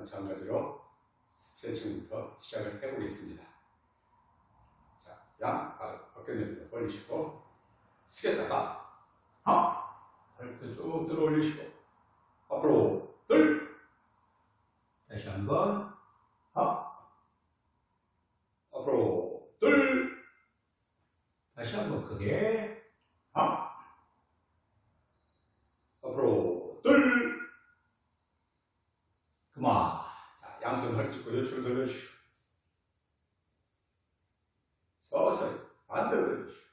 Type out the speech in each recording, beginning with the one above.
마찬가지로 스트레칭부터 시작을 해보겠습니다. 자, 양, 아, 어깨 넓이도 벌리시고, 숙였다가, 하나, 발끝 쭉 들어 올리시고, 앞으로, 둘, 다시 한 번, 하나, 앞으로, 둘, 다시 한 번 크게, 하나, 앞으로, 둘, 그만. 자, 양손 허리 짚고 요추를 돌려주시고. 서서히 반대로 돌려주시고.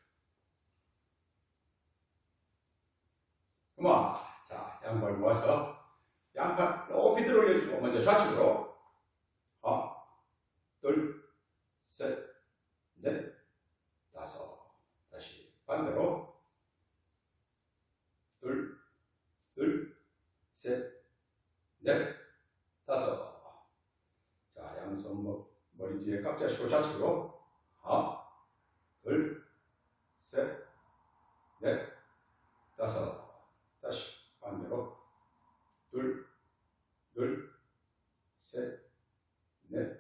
그만. 자, 양발 모아서 양팔 높이 들어 올려주고 먼저 좌측으로. 하나, 둘, 셋, 넷, 다섯. 다시 반대로. 둘, 둘, 셋, 넷, 다섯. 자, 양손 머- 머리 뒤에 깍지 하시고 좌측으로. 하나, 둘, 셋, 넷, 다섯. 다시 반대로. 둘, 둘, 셋, 넷,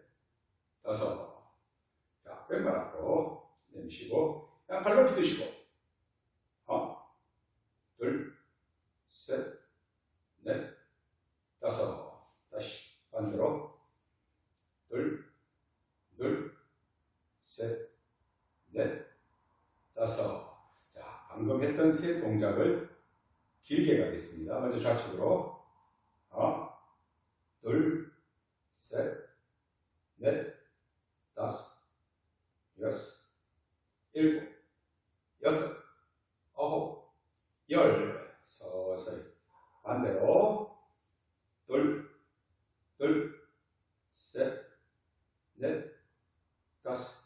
다섯. 자, 왼발 앞으로 내미시고, 양팔 높이 드시고. 하나, 둘, 셋, 넷, 다섯. 다시 반대로 둘, 둘, 셋, 넷, 다섯. 자, 방금 했던 세 동작을 길게 가겠습니다. 먼저 좌측으로 하나, 둘, 셋, 넷, 다섯, 여섯, 일곱, 여덟, 아홉, 열. 서서히 반대로 둘, 둘, 셋, 넷, 다섯,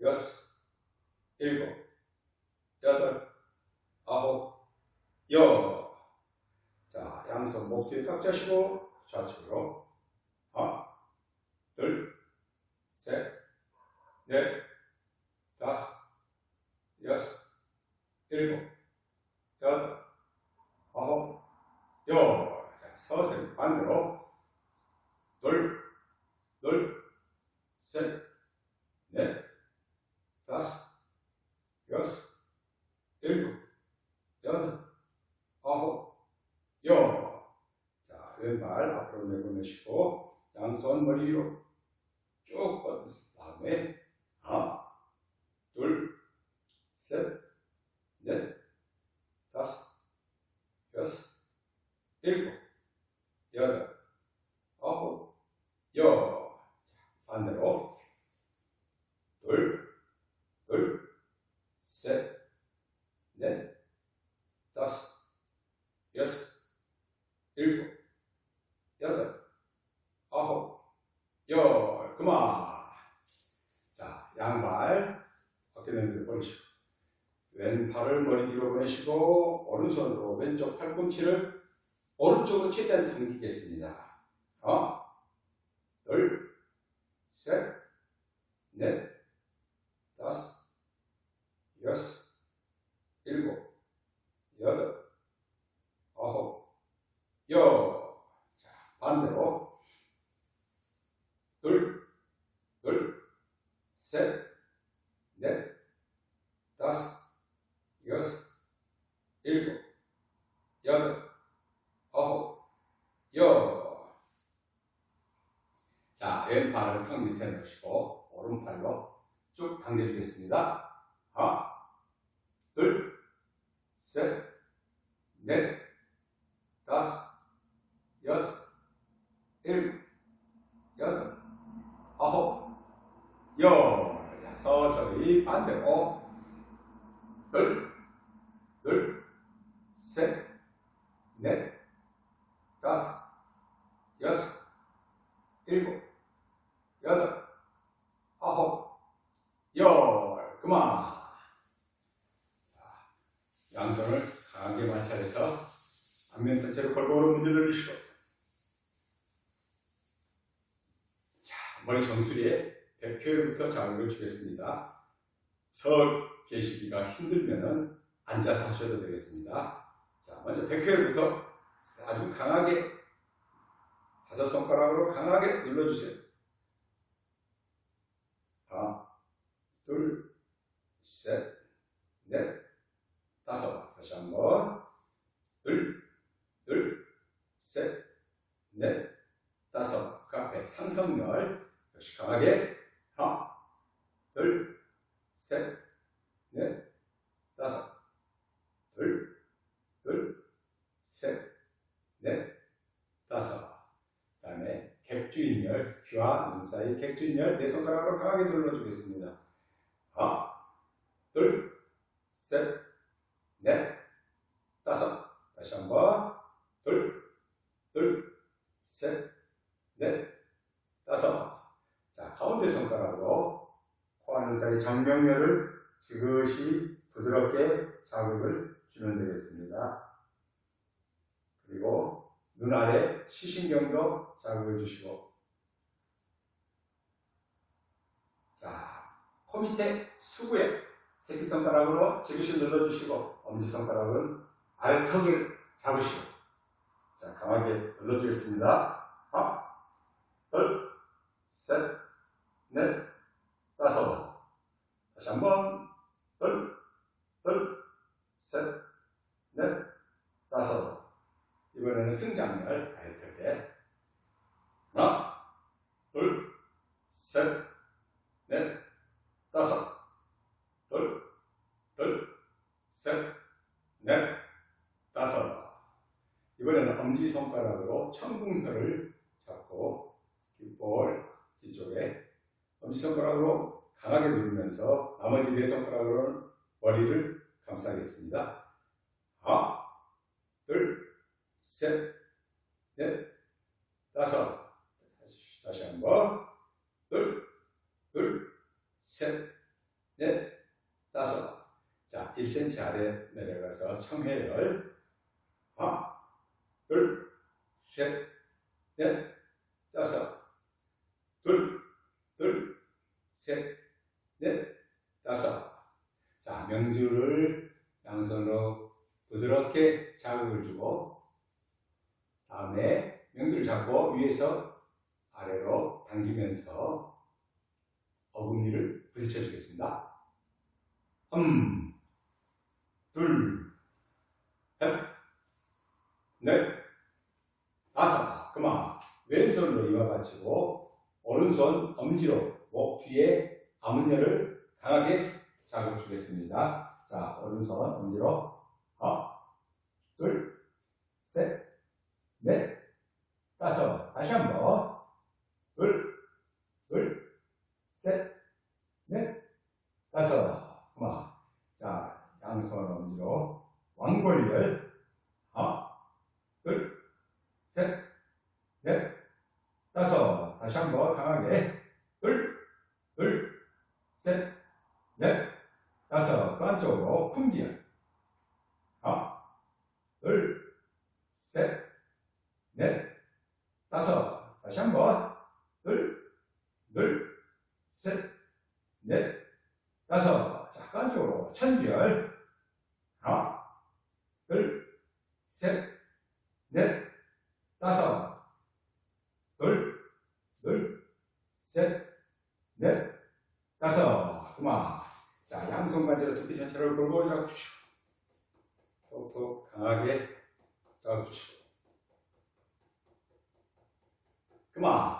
여섯, 일곱, 여덟, 아홉, 열. 자, 양손 목뒤에 깍지 하시고 좌측으로 하나, 둘, 셋, 넷, 다섯, 여섯, 일곱, 여덟, 아홉, 열. 자, 서서히 반대로 둘, 둘, 셋, 넷, 다섯, 여섯, 일곱, 여덟, 아홉, 열. 자, 왼발 앞으로 내보내시고 양손 머리 위로 쭉 뻗으신 다음에 하나, 둘, 셋, 넷, 다섯, 여섯, 일곱, 여덟, 아홉, 열. 자, 반대로. 둘, 둘, 셋, 넷, 다섯, 여섯, 일곱, 여덟, 아홉, 열. 그만. 자, 양발 어깨 넓이를 벌리시고. 왼팔을 머리 뒤로 보내시고, 오른손으로 왼쪽 팔꿈치를 오른쪽으로 최대한 당기겠습니다. 하나, 둘, 셋, 넷, 다섯, 여섯, 일곱, 여덟, 아홉, 열. 자, 반대로. 둘, 둘, 셋, 넷, 다섯, 여섯, 일곱, 여덟, 아홉, 열. 자, 왼팔을 턱 밑에 넣으시고 오른팔로 쭉 당겨주겠습니다. 하나, 둘, 셋, 넷, 다섯, 여섯, 일곱, 여덟, 아홉, 열. 자, 서서히 반대로 둘, 둘, 셋, 넷, 다섯, 여섯, 일곱, 여덟, 아홉, 열. 그만. 자, 양손을 강하게 마찰해서 안면 전체로 골고루 문질러 주시고. 자, 머리 정수리에 100회부터 자극을 주겠습니다. 서 계시기가 힘들면은 앉아서 하셔도 되겠습니다. 자, 먼저 100회부터 아주 강하게 다섯 손가락으로 강하게 눌러주세요. 하나, 둘, 셋, 넷, 다섯. 다시 한번. 둘, 둘, 셋, 넷, 다섯. 그 앞에 상성열. 역시 강하게. 하나, 둘, 셋, 넷, 다섯. 둘, 둘, 셋, 넷, 다섯. 그 다음에 객주인열, 귀와 눈 사이 객주인열 네 손가락으로 강하게 눌러주겠습니다. 하나, 둘, 셋, 넷, 다섯. 다시 한번. 둘, 둘, 셋, 넷, 다섯. 자, 가운데 손가락으로 코하는 사이 정명열을 지그시 부드럽게 자극을 주면 되겠습니다. 그리고 눈 아래 시신경도 자극을 주시고 자, 코 밑에 수구에 새끼손가락으로 지그시 눌러주시고 엄지손가락은 알턱을 잡으시고 자, 강하게 눌러주겠습니다. 하나, 둘, 셋, 넷, 다섯 다시 한 번 둘, 둘, 셋, 넷, 다섯 이번에는 승장열 알턱에 하나, 둘, 셋, 넷, 다섯 둘, 둘, 셋, 넷, 다섯. 이번에는 엄지손가락으로 천궁혈을 잡고 귓볼 뒤쪽에 엄지손가락으로 강하게 누르면서 나머지 네 손가락으로는 머리를 감싸겠습니다. 하나, 둘, 셋, 넷, 다섯. 다시, 다시 한 번. 둘, 둘, 셋, 넷, 다섯. 자, 1cm 아래 내려가서 청해열. 하나, 둘, 셋, 넷, 다섯. 둘, 둘, 셋, 넷, 다섯. 자, 명주를 양손으로 부드럽게 자극을 주고, 다음에 명주를 잡고 위에서 아래로 당기면서 어금니를 부딪혀 주겠습니다. 음, 둘, 셋, 넷, 다섯. 그만. 왼손으로 이마 받치고 오른손 엄지로 목 뒤에 아문열을 강하게 자극 주겠습니다. 자, 오른손 엄지로 둘, 셋, 넷, 다섯. 다시 한 번 둘, 둘, 셋, 넷, 다섯. 그만. 자, 양손 엄지로 왕골열 하나, 둘, 셋, 넷, 다섯. 다시 한 번 강하게 둘, 둘, 셋, 넷, 다섯. 그 안쪽으로 풍지열 하나, 둘, 셋, 넷, 다섯. 다시 한번 둘, 둘, 셋, 넷, 다섯. 자, 그 안쪽으로 천지열 하나, 둘, 셋, 넷, 다섯. 둘, 둘, 셋, 넷, 다섯. 그만. 자, 양손 관절로 두피 전체를 골고루 잡아주시고, 톡톡 강하게 잡아주시고. 그만.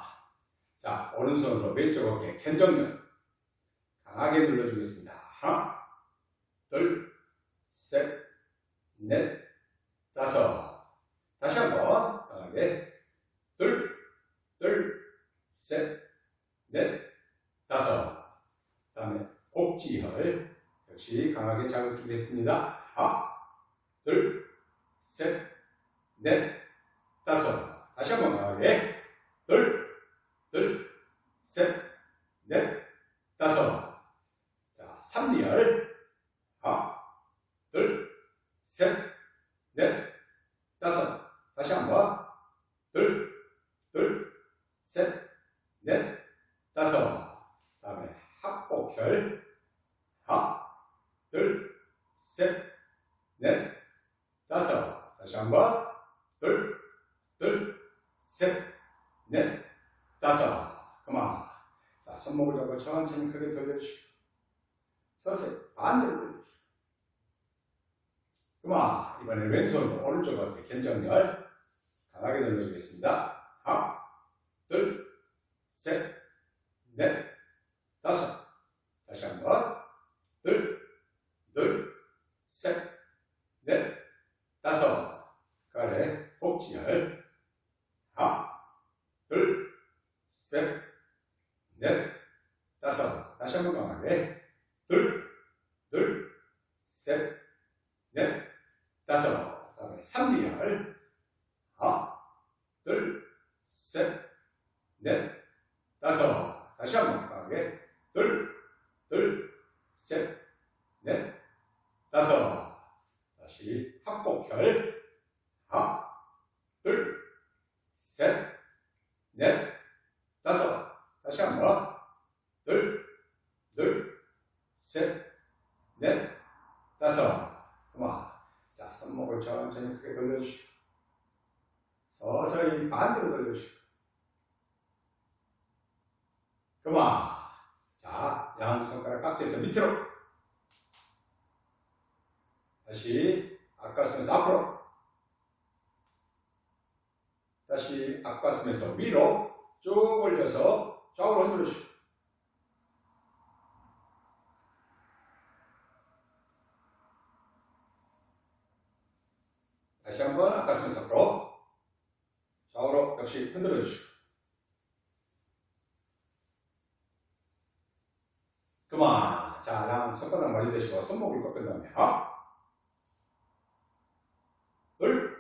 자, 오른손으로 왼쪽 어깨 견정면 강하게 눌러주겠습니다. 하나, 둘, 셋, 넷, 다섯. 다시 한번 강하게 둘, 둘, 셋, 넷, 다섯. 다음에 복지혈 역시 강하게 자극 주겠습니다. 하나, 둘, 셋, 넷, 다섯. 다시 한번 강하게 둘, 둘, 셋, 넷, 다섯. 자, 삼리열 하나, 둘, 셋, 넷, 다섯. 다시 한번 둘, 둘, 셋, 넷, 다섯. 다음에 합복혈 하나, 둘, 셋, 넷, 다섯. 다시 한번 둘, 둘, 셋, 넷, 다섯. 그만. 자, 손목을 잡고 천천히 크게 돌려주시고. 서서히 반대로 돌려주시고. 그만. 이번에 왼손으로 오른쪽 어깨 견정열 강하게 돌려주겠습니다. 하나, 둘, 셋, 넷, 다섯. 다시 한 번. 둘, 둘, 셋, 넷, 다섯. 가래 복지열. 하나, 둘, 셋, 넷, 다섯. 다시 한번 강하게. 둘, 둘, 셋, 넷, 다섯. 다음에 삼비열. 하나, 둘, 셋, 넷, 다섯. 다시 한번 강하게. 둘, 둘, 셋, 넷, 다섯. 다시 합곡혈. 하나, 둘, 셋, 넷, 다섯. 다시 한 번. 둘, 둘, 셋, 넷, 다섯. 그만. 자, 손목을 천천히 크게 돌려주시고. 서서히 반대로 돌려주시고. 그만. 자, 양 손가락 깍지에서 밑으로. 다시 앞가슴에서 앞으로. 다시 앞가슴에서 위로 쭉 올려서 좌우로 흔들어 주시고. 다시 한번 앞가슴에서 앞으로 좌우로 역시 흔들어 주시고. 그만. 자, 양 손바닥 멀리 대시고 손목을 꺾은 다음에 하나, 둘,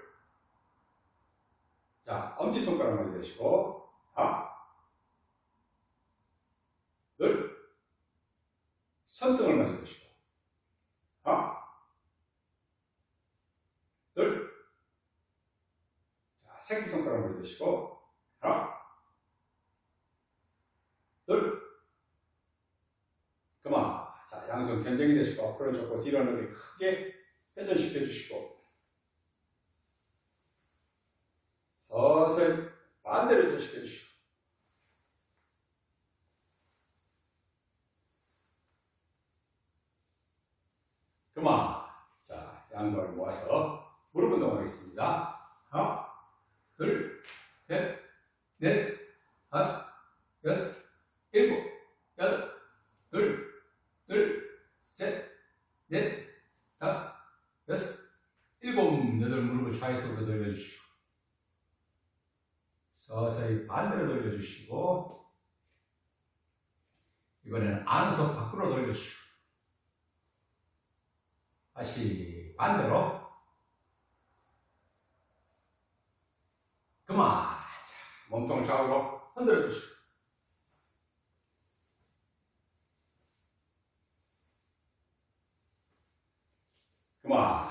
자, 엄지손가락 멀리 대시고 하나, 둘, 손등을 마주 대시고 하나, 둘, 자, 새끼손가락 멀리 대시고 하나, 둘, 그만. 자, 양손 뒤로는 이렇게 크게 회전시켜 주시고 서서히 반대로 회전시켜 주시고 그만. 자, 양발 모아서 무릎 운동하겠습니다. 하나, 둘, 셋, 넷, 다섯, 여섯, 일곱, 여덟, 둘, 둘, 셋, 넷, 다섯, 여섯, 일곱, 여덟 무릎을 좌회쪽으로 돌려주시고 서서히 반대로 돌려주시고 이번에는 안으로 밖으로 돌려주시고 다시 반대로 그만 자, 몸통을 좌우로 흔들어 주시고 그만.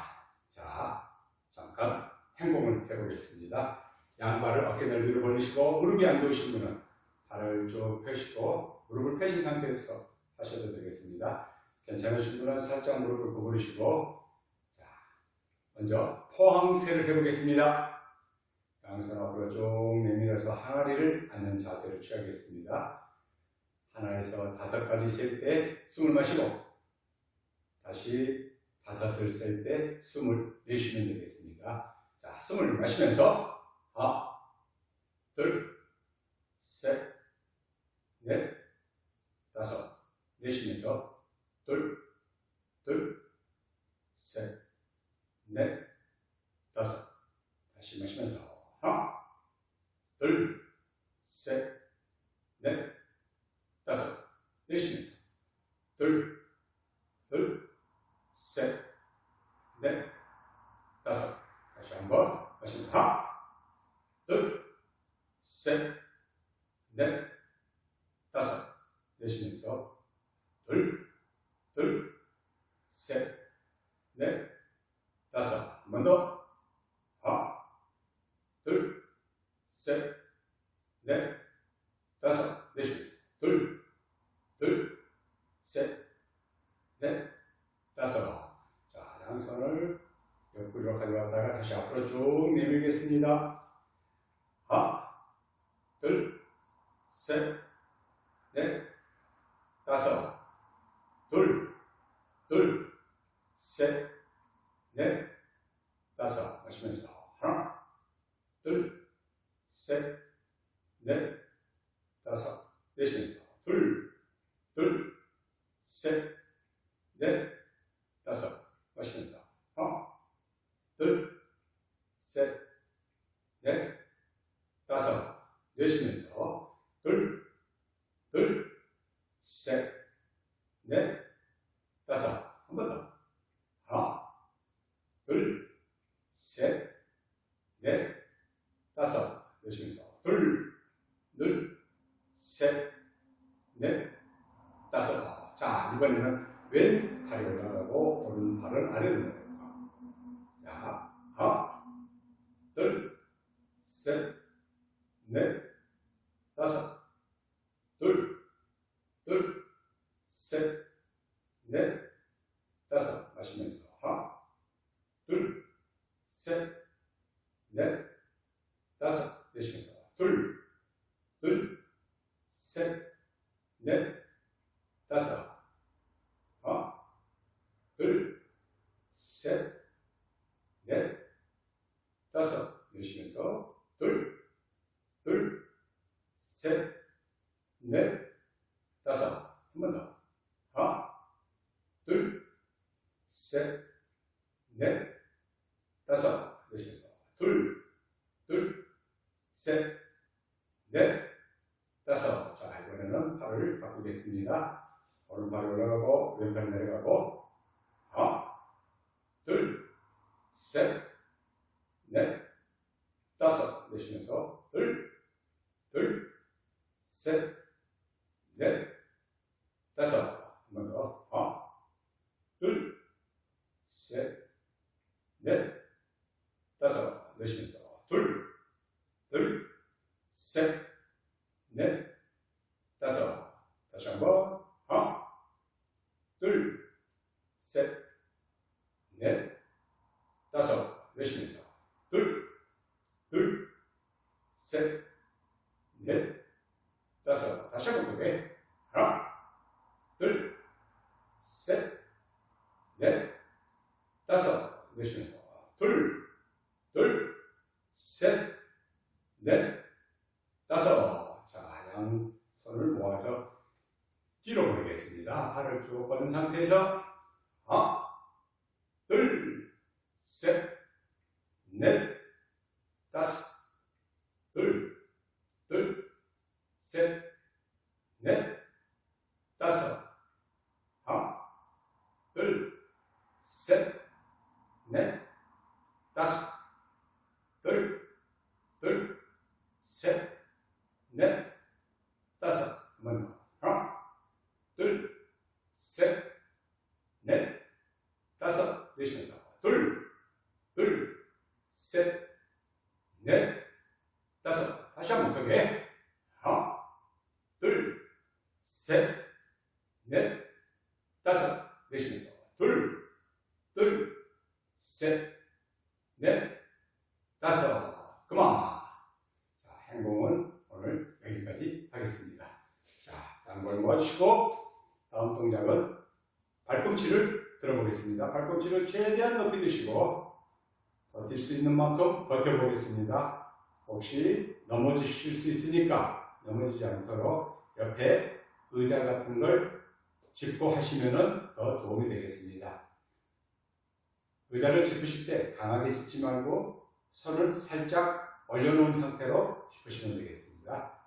자, 잠깐 행동을 해보겠습니다. 양발을 어깨 넓이로 벌리시고 무릎이 안 좋으신 분은 발을 쭉 펴시고 무릎을 펴신 상태에서 하셔도 되겠습니다. 괜찮으신 분은 살짝 무릎을 구부리시고 자, 먼저 포항세를 해보겠습니다. 양손 앞으로 쭉 내밀어서 항아리를 앉는 자세를 취하겠습니다. 하나에서 다섯까지 셀 때 숨을 마시고 다시 다섯을 셀 때 숨을 내쉬면 되겠습니다. 자, 숨을 마시면서 하나, 둘, 셋, 넷, 다섯 내쉬면서 둘, 둘, 셋, 넷, 다섯 다시 마시면서 하나, 둘, 셋, 넷, 다섯 내쉬면서 둘, 둘, 셋, 넷, 다섯. 다시 한번 마시면서 하나, 둘, 셋, 넷, 다섯. 내쉬면서 둘, 둘, 셋, 넷, 다섯. 한 번 더. 하나, 둘, 셋, 넷, 다섯. 내쉬면서 둘, 둘, 셋, 넷, 다섯. 자, 양손을 옆구리로 가져왔다가 다시 앞으로 쭉 내밀겠습니다. 하나, 둘, 셋, 넷, 다섯, 둘, 둘, 셋, 넷, 다섯. 마시면서 하나, 둘, 셋, 넷, 다섯. 내쉬면서 둘, 둘, 셋, 넷, 다섯. 마시면서 하나, 둘, 셋, 넷, 다섯. 내쉬면서 둘, 둘, 셋, 넷, 다섯. 한 번 더. 하나, 둘, 셋, 넷, 다섯. 내쉬면서 둘, 둘, 셋, 넷, 다섯. 자, 이번에는 왼 팔이 올라가고 오른 팔을 아래로 내려가. 자, 하나, 둘, 셋, 넷, 다섯. 둘, 둘, 셋, 넷, 다섯. 마시면서 하나, 둘, 셋, 넷, 다섯. 내쉬면서 둘, 둘, 셋, 넷, 다섯. 하나, 둘, 셋, 넷, 다섯. 내쉬면서 둘, 둘, 셋, 넷, 다섯. 한 번 더. 하나, 둘, 셋, 넷, 다섯. 내쉬면서 둘, 둘, 셋, 넷, 다섯. 자, 이번에는 팔을 바꾸겠습니다. 오른팔이 올라가고 왼팔이 내려가고 하나, 둘, 셋, 넷, 다섯. 내쉬면서 둘, 둘, 셋, 넷, 다섯. 한 번 더. 하나, 둘, 셋, 넷, 다섯. 내쉬면서 둘, 둘, 셋, 넷, 다섯. 다시 한번 하나, 둘, 셋, 넷, 다섯. 내쉬면서 둘, 둘, 셋, 넷, 다섯. 다시 한번 크게 하나, 둘, 셋, 넷, 다섯. 내쉬면서 둘, 둘, 셋, 넷, 다섯. 자, 양 손을 모아서 뒤로 보내겠습니다. 팔을 쭉 뻗은 상태에서 하나, 둘, 셋, 넷, 다섯, 둘, 둘, 셋, 넷, 다섯, 하나, 둘, 셋, 넷, 다섯, 둘, 둘, 셋, 넷, 다섯. 한번 더. 하나, 둘, 셋, 넷, 다섯. 내쉬면서 둘, 둘, 셋, 넷, 다섯. 다시 한 번 크게. 하나, 둘, 셋, 넷, 다섯. 내쉬면서 둘, 둘, 셋, 넷, 다섯. 그만. 자, 행동은 오늘 여기까지 하겠습니다. 자, 양발 모아주시고 다음 동작은 발꿈치를 들어보겠습니다. 발꿈치를 최대한 높이 드시고 버틸 수 있는 만큼 버텨보겠습니다. 혹시 넘어지실 수 있으니까 넘어지지 않도록 옆에 의자 같은 걸 짚고 하시면 더 도움이 되겠습니다. 의자를 짚으실 때 강하게 짚지 말고 손을 살짝 올려놓은 상태로 짚으시면 되겠습니다.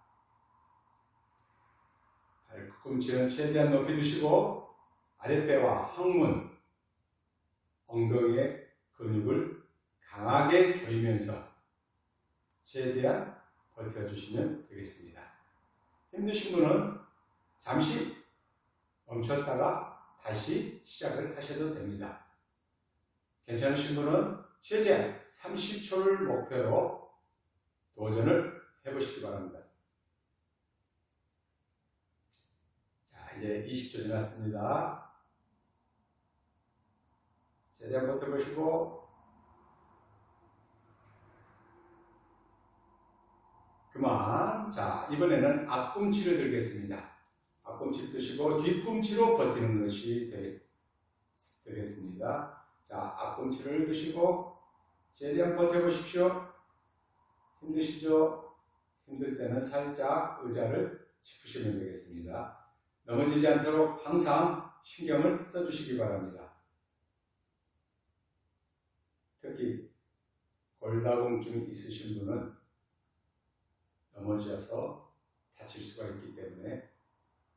발꿈치는 최대한 높이 드시고 아랫배와 항문, 엉덩이의 근육을 강하게 조이면서 최대한 버텨주시면 되겠습니다. 힘드신 분은 잠시 멈췄다가 다시 시작을 하셔도 됩니다. 괜찮으신 분은 최대한 30초를 목표로 도전을 해보시기 바랍니다. 자, 이제 20초 지났습니다. 최대한 버텨보시고 그만. 자, 이번에는 앞꿈치를 들겠습니다. 앞꿈치 드시고 뒤꿈치로 버티는 것이 되겠, 되겠습니다. 자, 앞꿈치를 드시고 최대한 버텨보십시오. 힘드시죠? 힘들 때는 살짝 의자를 짚으시면 되겠습니다. 넘어지지 않도록 항상 신경을 써주시기 바랍니다. 특히 골다공증이 있으신 분은 넘어져서 다칠 수가 있기 때문에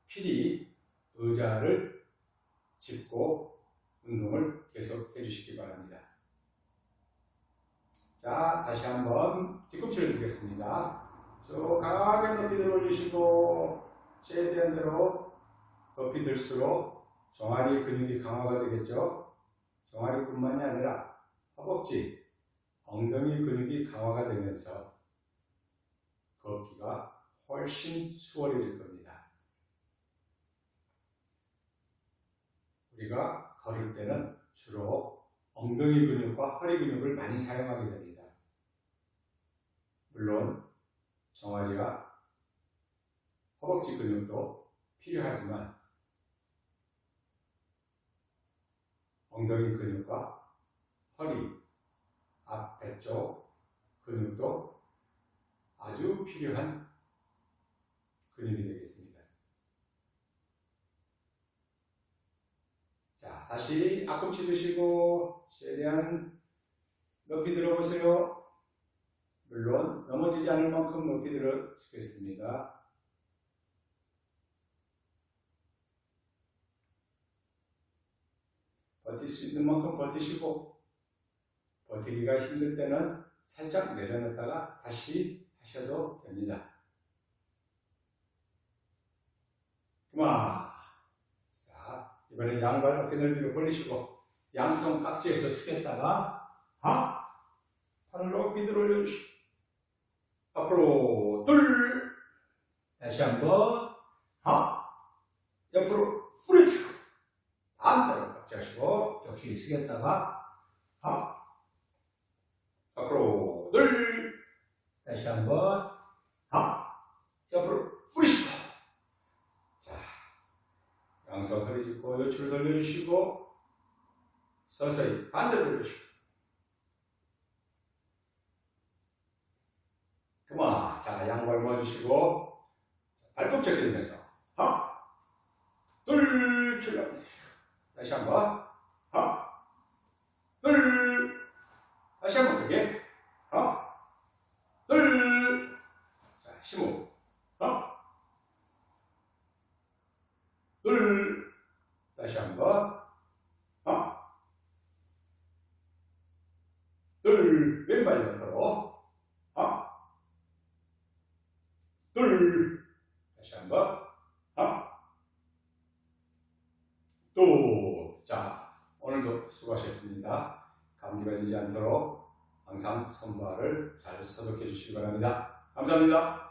필히 의자를 짚고 운동을 계속 해주시기 바랍니다. 자, 다시 한번 뒤꿈치를 들겠습니다. 쭉 강하게 높이 들어 올리시고 최대한 대로 높이 들수록 종아리 근육이 강화가 되겠죠. 종아리뿐만이 아니라 허벅지, 엉덩이 근육이 강화가 되면서 걷기가 훨씬 수월해질 겁니다. 우리가 걸을 때는 주로 엉덩이 근육과 허리 근육을 많이 사용하게 됩니다. 물론 종아리와 허벅지 근육도 필요하지만 엉덩이 근육과 허리, 앞 배 쪽 근육도 아주 필요한 근육이 되겠습니다. 자, 다시 앞꿈치 드시고 최대한 높이 들어보세요. 물론 넘어지지 않을 만큼 높이 들어주겠습니다. 버틸 수 있는 만큼 버티시고 버티기가 힘들 때는 살짝 내려놨다가 다시 하셔도 됩니다. 그만. 자, 이번에 양발 어깨 넓이로 벌리시고 양손 깍지에서 숙였다가 하 팔을 높이 들어 올려주시고 앞으로 둘. 다시 한 번 하 옆으로 뿌려주고 반대로 깍지 하시고 역시 숙였다가 하 앞으로 둘 다시 한번. 하 옆으로 뿌리시고 자 양손 허리 짚고 요추를 돌려주시고 서서히 반대로 돌려주시고 그만. 자 양발 모아주시고 발꿈치 들면서 하나 둘 출력 다시 한번 하나 둘 다시 한번 크게 하나 둘자 심호 하나 둘 다시 한번 하나 둘 왼발 옆으로 하나 둘 다시 한번 하나 또자 오늘도 수고하셨습니다. 감기 손발을 잘 소독해 주시기 바랍니다. 감사합니다.